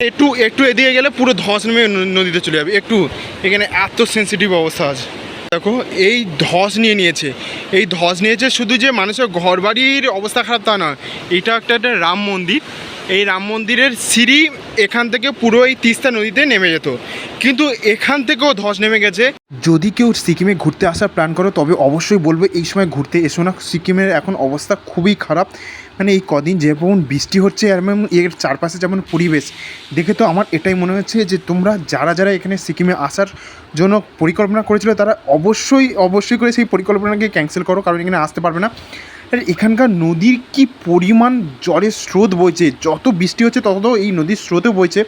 একটু একটু এদিকে গেলে পুরো ধস নেমে নদীতে চলে যাবে। একটু, এখানে এত সেন্সিটিভ অবস্থা আছে দেখো, এই ধস নিয়ে নিয়েছে। এই ধস নিয়েছে শুধু যে মানুষের ঘরবাড়ির অবস্থা খারাপ তা নয়। এটা একটা একটা রাম মন্দির। এই রাম মন্দিরের সিঁড়ি এখান থেকে পুরো এই তিস্তা নদীতে নেমে যেত। কিন্তু এখান থেকেও ধস নেমে গেছে। যদি কেউ সিকিমে ঘুরতে আসার প্ল্যান করো, তবে অবশ্যই বলব, এই সময় ঘুরতে এসো না। সিকিমের এখন অবস্থা খুবই খারাপ। মানে এই কদিন যেমন বৃষ্টি হচ্ছে এবং এর চারপাশে যেমন পরিবেশ, দেখে তো আমার এটাই মনে হচ্ছে যে তোমরা যারা যারা এখানে সিকিমে আসার জন্য পরিকল্পনা করেছিল, তারা অবশ্যই অবশ্যই করে সেই পরিকল্পনাকে ক্যান্সেল করো, কারণ এখানে আসতে পারবে না। আর এখানকার নদীর কি পরিমাণ জলের স্রোত বইছে, যত বৃষ্টি হচ্ছে তত এই নদীর স্রোতও বইছে।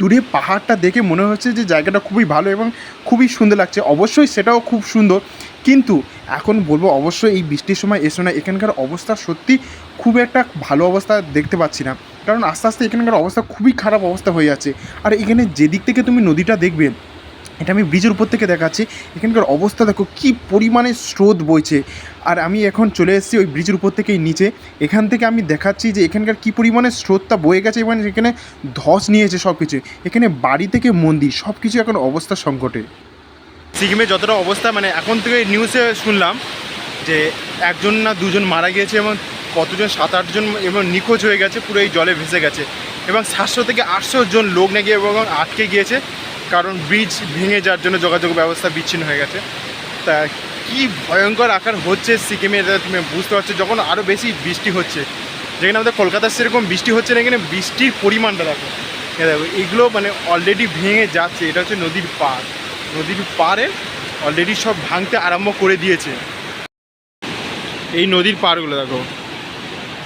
দূরে পাহাড়টা দেখে মনে হচ্ছে যে জায়গাটা খুবই ভালো এবং খুবই সুন্দর লাগছে। অবশ্যই সেটাও খুব সুন্দর। কিন্তু এখন বলব অবশ্যই এই বৃষ্টির সময় এসো না, এখানকার অবস্থা সত্যি খুব একটা ভালো অবস্থা দেখতে পাচ্ছি না। কারণ আস্তে আস্তে এখানকার অবস্থা খুবই খারাপ অবস্থা হয়ে যাচ্ছে। আর এখানে যেদিক থেকে তুমি নদীটা দেখবে, এটা আমি ব্রিজের উপর থেকে দেখাচ্ছি, এখানকার অবস্থা দেখো কি পরিমাণে স্রোত বইছে। আর আমি এখন চলে এসেছি ওই ব্রিজের উপর থেকেই নিচে। এখান থেকে আমি দেখাচ্ছি যে এখানকার কি পরিমাণে স্রোতটা বয়ে গেছে এবং এখানে ধস নিয়েছে সব কিছু এখানে বাড়ি থেকে মন্দির সব কিছু এখন অবস্থা সংকটে। সিকিমে যতটা অবস্থা মানে এখন থেকে নিউজে শুনলাম যে একজন না দুজন মারা গিয়েছে এবং কতজন, সাত আটজন এবং নিখোঁজ হয়ে গেছে, পুরো এই জলে ভেসে গেছে। এবং সাতশো থেকে আটশো জন লোক নাকি এবং আটকে গিয়েছে, কারণ ব্রিজ ভেঙে যাওয়ার জন্য যোগাযোগ ব্যবস্থা বিচ্ছিন্ন হয়ে গেছে। তা কি ভয়ঙ্কর আকার হচ্ছে সিকিমে, এটা তুমি বুঝতে পারছ? যখন আরও বেশি বৃষ্টি হচ্ছে, যেখানে আমাদের কলকাতার সেরকম বৃষ্টি হচ্ছে না, এখানে বৃষ্টির পরিমাণটা দেখো। দেখো, এগুলো মানে অলরেডি ভেঙে যাচ্ছে, এটা হচ্ছে নদীর পাড়। নদীর পাড়ে অলরেডি সব ভাঙতে আরম্ভ করে দিয়েছে। এই নদীর পাড়গুলো দেখো,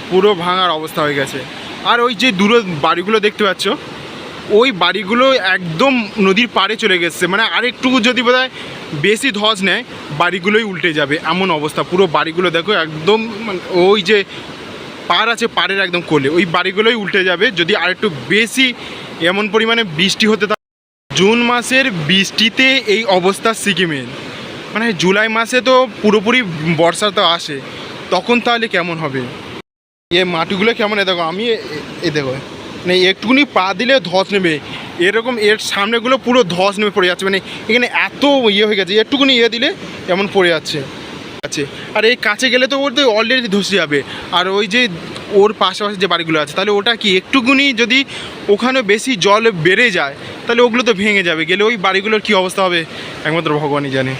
পুরো ভাঙার অবস্থা হয়ে গেছে। আর ওই যে দূরে বাড়িগুলো দেখতে পাচ্ছ, ওই বাড়িগুলো একদম নদীর পাড়ে চলে গেছে। মানে আরেকটু যদি বোধ বেশি ধস নেয়, বাড়িগুলোই উল্টে যাবে। এমন অবস্থা, পুরো বাড়িগুলো দেখো একদম মানে ওই যে পাড় আছে, পাড়ের একদম কোলে। ওই বাড়িগুলোই উল্টে যাবে। যদি আরেকটু বেশি, এমন পরিমাণে বৃষ্টি হতে জুন মাসের বৃষ্টিতে এই অবস্থা সিকিমের। মানে জুলাই মাসে তো পুরোপুরি বর্ষা তো আসে। তখন তাহলে কেমন হবে? এ মাটিগুলো কেমন? এ দেখো, আমি এ- দেখো মানে একটুকুনি পা দিলে ধস নেবে। এরকম এর সামনেগুলো পুরো ধস নেমে পড়ে যাচ্ছে। মানে এখানে এত ইয়ে হয়ে গেছে একটুকুনি ইয়ে দিলে এমন পড়ে যাচ্ছে। আছে। আর এই কাছে গেলে তো ওর তো অলরেডি ধসে যাবে আর ওই যে ওর পাশাপাশি যে বাড়িগুলো আছে, তাহলে ওটা কি একটুকুনি যদি ওখানে বেশি জল বেড়ে যায়, তাহলে ওগুলো তো ভেঙে যাবে। গেলে ওই বাড়িগুলোর কি অবস্থা হবে? একমাত্র ভগবানই জানে।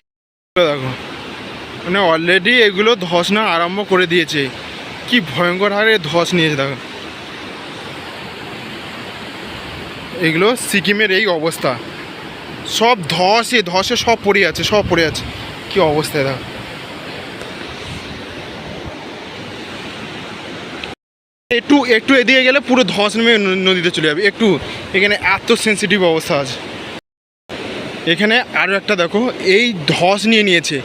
দেখো মানে অলরেডি এগুলো ধস না আরম্ভ করে দিয়েছে। কি ভয়ঙ্কর হারে ধস নিয়েছে, দেখো। এগুলো সিকিমের এই অবস্থা। সব ধসে ধসে সব পড়ে আছে, সব পড়ে আছে। কি অবস্থা, দেখো। একটু একটু এদিকে গেলে পুরো ধস নেমে নদীতে চলে যাবে। একটু, এখানে এত সেন্সিটিভ অবস্থা আছে এখানে আরও একটা দেখো, এই ধস নিয়ে নিয়েছে।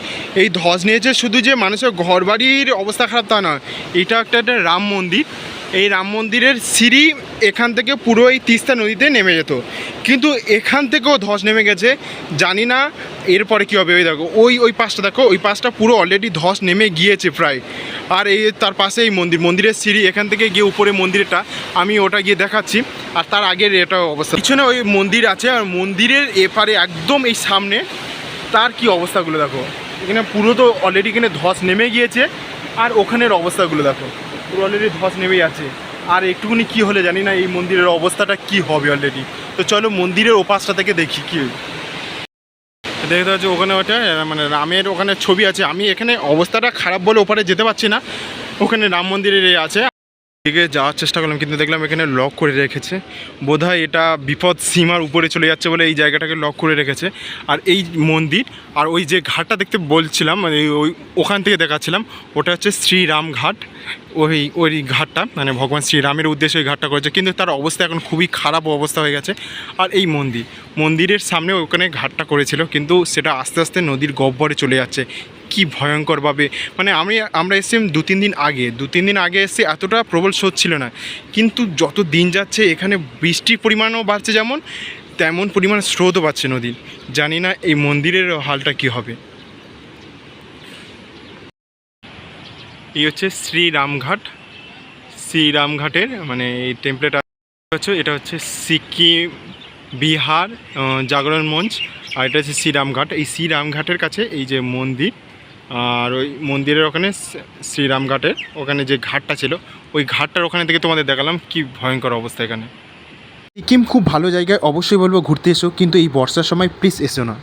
এই ধস নিয়েছে শুধু যে মানুষের ঘরবাড়ির অবস্থা খারাপ তা নয়, এটা একটা একটা রাম মন্দির। এই রাম মন্দিরের সিঁড়ি এখান থেকে পুরো এই তিস্তা নদীতে নেমে যেত। কিন্তু এখান থেকেও ধস নেমে গেছে। জানি না এরপরে কী হবে। ওই দেখো, ওই ওই পাশটা দেখো, ওই পাশটা পুরো অলরেডি ধস নেমে গিয়েছে প্রায়। আর এই তার পাশে এই মন্দির, মন্দিরের সিঁড়ি, এখান থেকে গিয়ে উপরে মন্দিরটা আমি ওটা গিয়ে দেখাচ্ছি। আর তার আগের এটা অবস্থা। পিছনে ওই মন্দির আছে, আর মন্দিরের এপারে একদম এই সামনে তার কি অবস্থাগুলো দেখো। এখানে পুরো তো অলরেডি এখানে ধস নেমে গিয়েছে। আর ওখানের অবস্থাগুলো দেখো। অলরেডি ধস নেমেই আছে। আর একটুখানি কি হলে জানি না এই মন্দিরের অবস্থাটা কি হবে অলরেডি তো চলো মন্দিরের ওপাশটা থেকে দেখি কি দেখতে পাচ্ছি ওখানে ওটা মানে রামের ওখানে ছবি আছে। আমি এখানে অবস্থাটা খারাপ বলে ওপারে যেতে পারছি না। ওখানে রাম মন্দিরের আছে। দিকে যাওয়ার চেষ্টা করলাম, কিন্তু দেখলাম এখানে লক করে রেখেছে। বোধহয় এটা বিপদ সীমার উপরে চলে যাচ্ছে বলে এই জায়গাটাকে লক করে রেখেছে। আর এই মন্দির আর ওই যে ঘাটটা দেখতে বলছিলাম মানে ওই ওখান থেকে দেখাচ্ছিলাম, ওটা হচ্ছে শ্রীরাম ঘাট। ওই ওই ঘাটটা মানে ভগবান শ্রীরামের উদ্দেশ্যে ওই ঘাটটা করেছে, কিন্তু তার অবস্থা এখন খুবই খারাপ অবস্থা হয়ে গেছে। আর এই মন্দির, মন্দিরের সামনে ওখানে ঘাটটা করেছিল, কিন্তু সেটা আস্তে আস্তে নদীর গহ্বরে চলে যাচ্ছে। কি ভয়ঙ্করভাবে? মানে আমি, আমরা এসেছিলাম দু তিন দিন আগে। দু তিন দিন আগে এসে এতটা প্রবল স্রোত ছিল না। কিন্তু যত দিন যাচ্ছে, এখানে বৃষ্টির পরিমাণও বাড়ছে যেমন, তেমন পরিমাণ স্রোতও বাড়ছে নদীর। জানি না এই মন্দিরের হালটা কি হবে। এই হচ্ছে শ্রীরামঘাট। শ্রীরামঘাটের মানে এই টেম্পলেট হচ্ছে, এটা হচ্ছে সিকিম, বিহার জাগরণ মঞ্চ, আর এটা হচ্ছে শ্রীরামঘাট। এই শ্রীরামঘাটের কাছে এই যে মন্দির আর ওই মন্দিরের ওখানে শ্রী- শ্রীরামঘাটের, ওখানে যে ঘাটটা ছিল, ওই ঘাটটার ওখানে থেকে তোমাদের দেখালাম কি ভয়ঙ্কর অবস্থা এখানে। সিকিম খুব ভালো জায়গায় অবশ্যই বলব ঘুরতে এসো, কিন্তু এই বর্ষার সময় প্লিজ এসো না।